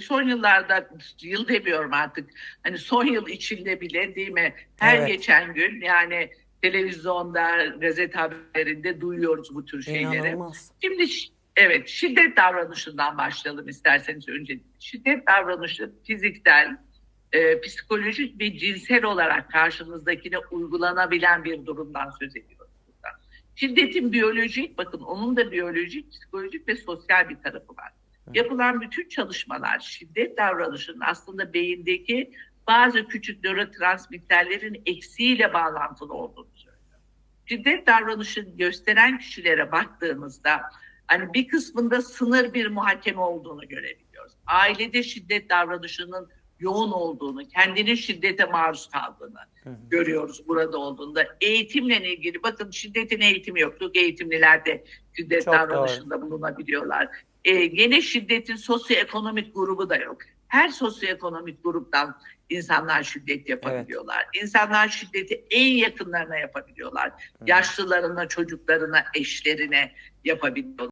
son yıllarda yıl demiyorum artık hani son yıl içinde bile değil mi her Evet. geçen gün yani televizyonda gazete haberlerinde duyuyoruz bu tür şeyleri. İnanılmaz. Şimdi şi- evet şiddet davranışından başlayalım isterseniz önce. Şiddet davranışı fiziksel, e, psikolojik ve cinsel olarak karşımızdakine uygulanabilen bir durumdan söz ediyoruz burada. Şiddetin biyolojik, bakın onun da biyolojik, psikolojik ve sosyal bir tarafı var. Yapılan bütün çalışmalar şiddet davranışının aslında beyindeki bazı küçük nörotransmitterlerin eksiğiyle bağlantılı olduğunu söylüyor. Şiddet davranışı gösteren kişilere baktığımızda hani bir kısmında sınır bir muhakeme olduğunu görebiliyoruz. Ailede şiddet davranışının yoğun olduğunu, kendinin şiddete maruz kaldığını Hı hı. görüyoruz burada olduğunda. Eğitimle ilgili bakın şiddetin eğitimi yoktuk. Eğitimliler de şiddet Çok davranışında bulunabiliyorlar. Ee, gene şiddetin sosyoekonomik grubu da yok. Her sosyoekonomik gruptan insanlar şiddet yapabiliyorlar. İnsanlar şiddeti en yakınlarına yapabiliyorlar. Hı. Yaşlılarına, çocuklarına, eşlerine yapabiliyorlar.